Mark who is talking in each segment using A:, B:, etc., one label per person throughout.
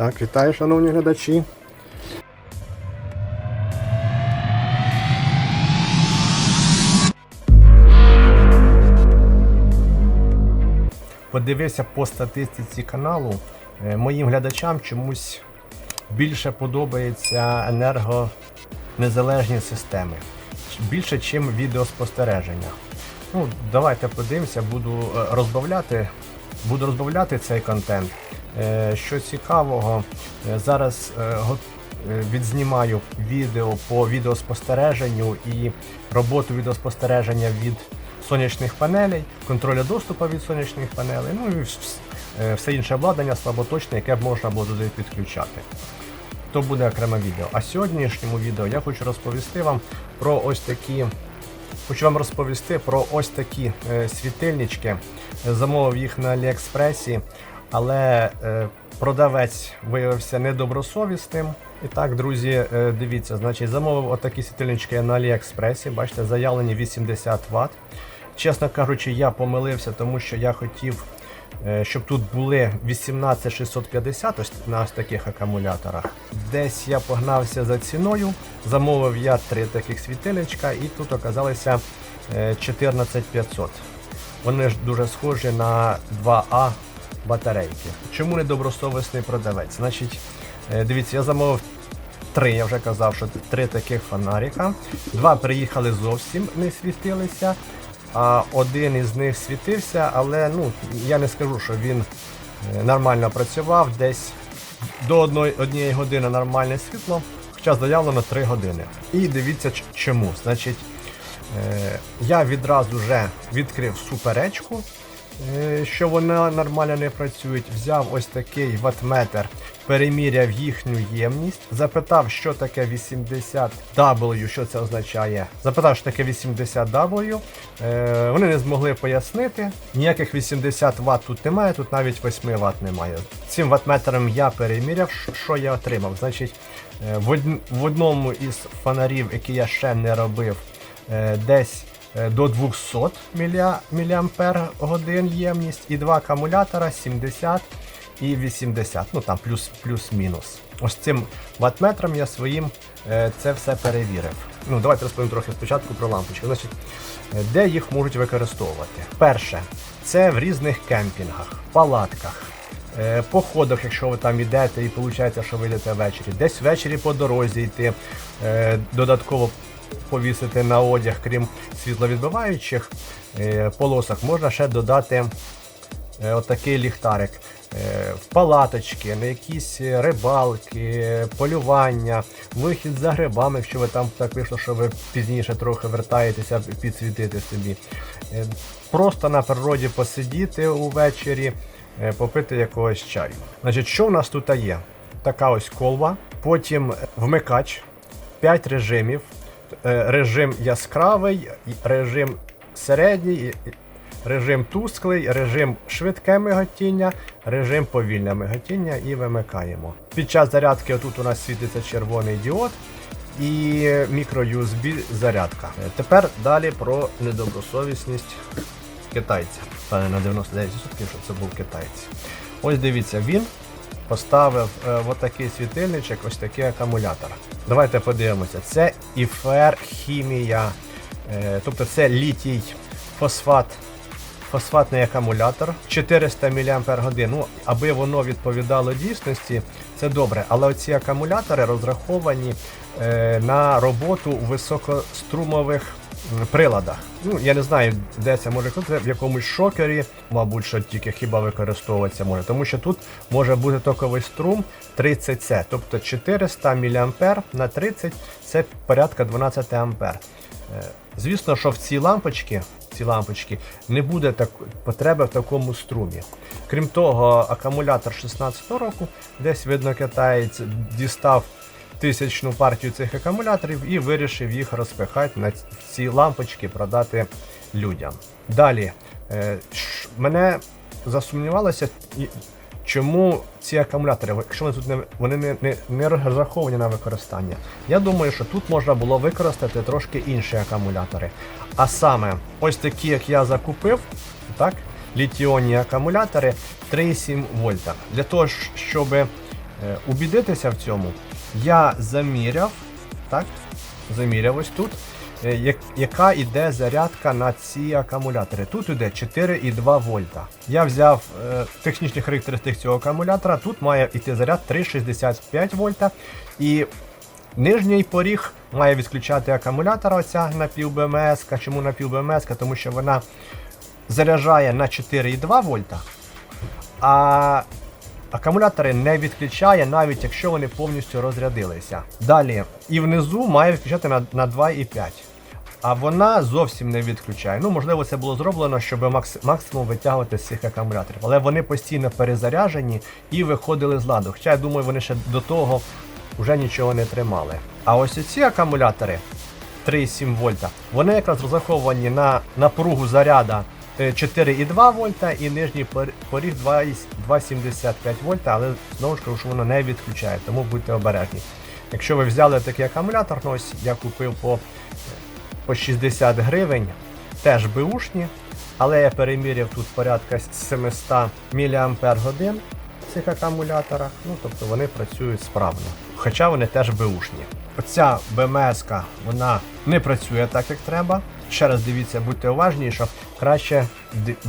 A: Так, вітаю, шановні глядачі. Подивився по статистиці каналу. е, Моїм глядачам чомусь більше подобається енергонезалежні системи. Більше, ніж відеоспостереження. Ну, давайте подивимося, буду е, розбавляти, буду розбавляти цей контент. Е, Що цікавого, е, зараз е, відзнімаю відео по відеоспостереженню і роботу відеоспостереження від сонячних панелей, контроля доступу від сонячних панелей, ну і все інше обладнання слаботочне, яке можна було туди підключати. То буде окреме відео. А сьогоднішньому відео я хочу розповісти вам про ось такі. Хочу вам розповісти про ось такі світильнички. Замовив їх на Аліекспресі, але е, продавець виявився недобросовісним. І так, друзі, е, дивіться, значить, замовив отакі світильнички на Аліекспресі. Бачите, заявлені 80 Вт. Чесно кажучи, я помилився, тому що я хотів, е, щоб тут були 18650 ось на ось таких акумуляторах. Десь я погнався за ціною, замовив я три таких світильничка і тут оказалися е, 14500. Вони ж дуже схожі на 2А батарейки. Чому недобросовісний продавець? Значить, е, дивіться, я замовив три, я вже казав, що три таких фонарика. Два приїхали зовсім не світилися, а один із них світився, але ну, я не скажу, що він е, нормально працював. Десь до однієї години нормальне світло, хоча заявлено 3 години. І дивіться чому. Значить, е, я відразу вже відкрив суперечку, що вони нормально не працюють. Взяв ось такий ватметр, переміряв їхню ємність, запитав, що таке 80W, що це означає. Запитав, що таке 80W. Е, вони не змогли пояснити. Ніяких 80 Вт тут немає, тут навіть 8 Вт немає. Цим ватметром я переміряв, що- я отримав. Значить, е, в, одному із фонарів, який я ще не робив, е, десь е, до 200 мілля, міліампер годин ємність і два акумулятора 70 і 80, ну там плюс, плюс-мінус. Ось цим ватметром я своїм е, це все перевірив. Ну, давайте розповім трохи спочатку про лампочки. Значить, е, де їх можуть використовувати? Перше, це в різних кемпінгах, палатках. Е, Походах, якщо ви там йдете і виходить, що ви йдете ввечері. Десь ввечері по дорозі йти, е, додатково повісити на одяг, крім світловідбиваючих е, полосок, можна ще додати е, отакий ліхтарик. Е, В палаточки, на якісь рибалки, полювання, вихід за грибами, якщо ви там так вийшло, що ви пізніше трохи вертаєтеся підсвітити собі. Е, Просто на природі посидіти увечері, е, попити якогось чаю. Значить, що в нас тут є? Така ось колба, потім вмикач, 5 режимів. Е, Режим яскравий, режим середній, режим тусклий, режим швидке миготіння, режим повільне миготіння і вимикаємо. Під час зарядки тут у нас світиться червоний діод і мікро-USB зарядка. Е, Тепер далі про недобросовісність китайця. Певне на 99%, що це був китайець. Ось дивіться, він поставив е, отакий світильничок, ось такий акумулятор. Давайте подивимося. Це іфер хімія, е, тобто це літій фосфат. Фосфатний акумулятор 400 мАч. Ну, аби воно відповідало дійсності, це добре. Але оці акумулятори розраховані е, на роботу високострумових приладах. Ну, я не знаю, де це може в якомусь шокері, мабуть, що тільки хіба використовуватися може. Тому що тут може бути токовий струм 30С, тобто 400 мА на 30 це порядка 12 А. Е, Звісно, що в ці лампочки, ці лампочки не буде так, потреби в такому струмі. Крім того, акумулятор 16 року, десь видно, китаєць дістав тисячну партію цих акумуляторів і вирішив їх розпихати на ці лампочки, продати людям. Далі, е, мене засумнівалося, чому ці акумулятори, якщо вони тут не вони не, не, не розраховані на використання. Я думаю, що тут можна було використати трошки інші акумулятори. А саме, ось такі, як я закупив, так, літіонні акумулятори 3,7 вольта. Для того, щоб е, убідитися в цьому, я заміряв, так, заміряв ось тут, е, яка йде зарядка на ці акумулятори. Тут іде 4,2 вольта. Я взяв е, технічні характеристики цього акумулятора. Тут має йти заряд 3,65 вольта. І Нижній поріг має відключати акумулятор оця напів БМС. Чому напів БМС? Тому що вона заряджає на 4,2 вольта, а акумулятори не відключає, навіть якщо вони повністю розрядилися. Далі, і внизу має відключати на, на 2,5. А вона зовсім не відключає. Ну, можливо, це було зроблено, щоб макс- максимум витягувати з цих акумуляторів. Але вони постійно перезаряжені і виходили з ладу. Хоча я думаю, вони ще до того вже нічого не тримали. А ось ці акумулятори 3,7 вольта, вони якраз розраховані на напругу заряда е, 4,2 вольта і нижній пор- поріг 2,75 вольта, але знову ж кажу, воно не відключає, тому будьте обережні. Якщо ви взяли такий акумулятор, ну ось я купив по, по 60 гривень, теж беушні, але я переміряв тут порядка 700 мАч цих акумуляторах, ну тобто вони працюють справно. Хоча вони теж беушні. Оця БМС, вона не працює так, як треба. Ще раз дивіться, будьте уважні, що краще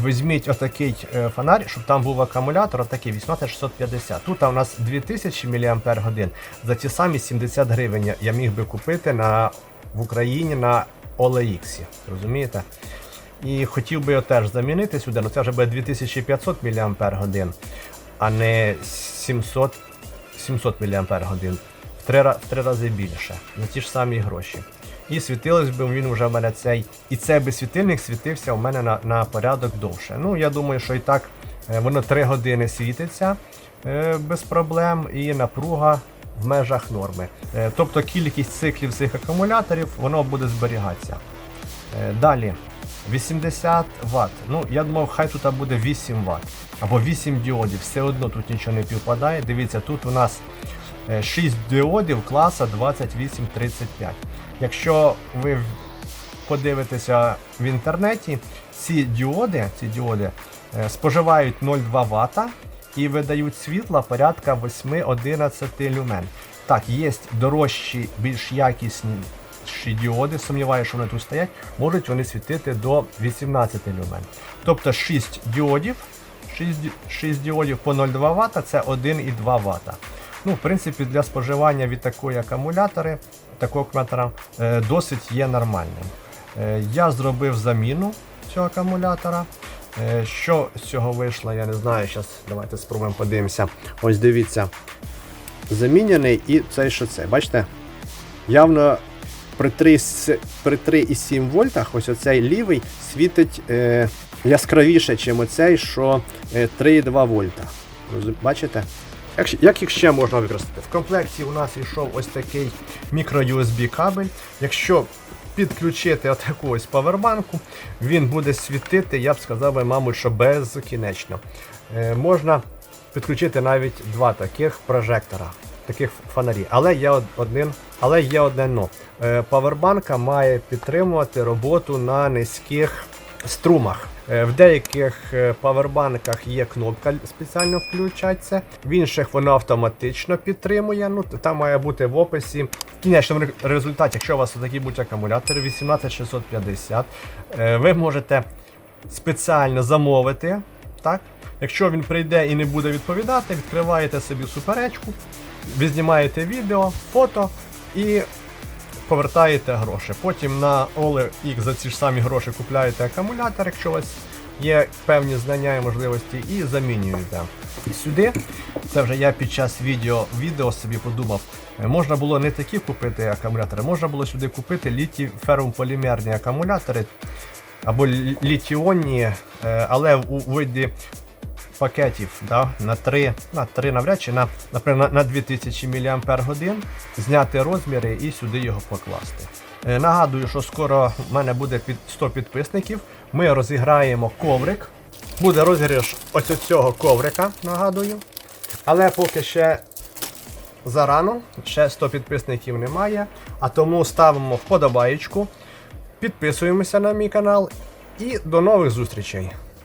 A: візьміть отакий е, фонарь, щоб там був акумулятор, отакий 18650. Тут у нас 2000 мАч. За ті самі 70 гривень я- міг би купити на, в Україні на OLX. Розумієте? І хотів би його теж замінити сюди, але це вже буде 2500 мАч, а не 700, 700 мАч. В три, в три рази більше, за ті ж самі гроші. І світилось би він вже в мене цей. І цей би світильник світився у мене на, на порядок довше. Ну, я думаю, що і так е, воно 3 години світиться е, без проблем, і напруга в межах норми. Е, тобто кількість циклів цих акумуляторів воно буде зберігатися. Далі 80 Вт. Ну, я думав, хай тут буде 8 Вт. Або 8 діодів. Все одно тут нічого не півпадає. Дивіться, тут у нас е, 6 діодів класа 2835. Якщо ви подивитеся в інтернеті, ці діоди, ці діоди е, споживають 0,2 Вт і видають світла порядка 8-11 люмен. Так, є дорожчі, більш якісні діоди, сумніваюся, що вони тут стоять, можуть вони світити до 18 люмен. Тобто 6 діодів, 6, ді- 6 діодів по 0,2 Вт це 1,2 Вт. Ну, в принципі, для споживання від такої акумулятори, такого акумулятора е, досить є нормальним. Е, я зробив заміну цього акумулятора. Е, що з цього вийшло, я не знаю. Зараз давайте спробуємо подивимося. Ось дивіться. Заміняний і цей що це. Бачите? Явно при 3 с- при 3,7 вольтах ось оцей лівий світить е, яскравіше, ніж оцей, що е, 3,2 вольта. Бачите? Як, їх ще можна використати? В комплекті у нас йшов ось такий мікро-USB кабель. Якщо підключити отаку ось павербанку, він буде світити, я б сказав, мабуть, що безкінечно. Е, можна підключити навіть два таких прожектора, таких фонарі. Але є один, але є одне но. Е, Павербанка має підтримувати роботу на низьких струмах. Е, В деяких е, павербанках є кнопка спеціально включатися, в інших воно автоматично підтримує. Ну там має бути в описі. В кінечному результаті, якщо у вас такі будуть акумулятори 18650, е, ви можете спеціально замовити. Так? Якщо він прийде і не буде відповідати, відкриваєте собі суперечку, ви знімаєте відео, фото і повертаєте гроші. Потім на OLX за ці ж самі гроші купляєте акумулятор, якщо у вас є певні знання і можливості, і замінюєте. Сюди, це вже я під час відео, відео собі подумав, е, можна було не такі купити акумулятори, можна було сюди купити літій ферромполімерні акумулятори або літіонні, е, але у виді пакетів да, на 3, на 3 навряд чи на, наприклад, на, на 2000 мАч зняти розміри і сюди його покласти. Е, Нагадую, що скоро в мене буде 100 підписників. Ми розіграємо коврик. Буде розіграш ось цього коврика, нагадую. Але поки ще зарано, ще 100 підписників немає. А тому ставимо вподобаєчку, підписуємося на мій канал і до нових зустрічей!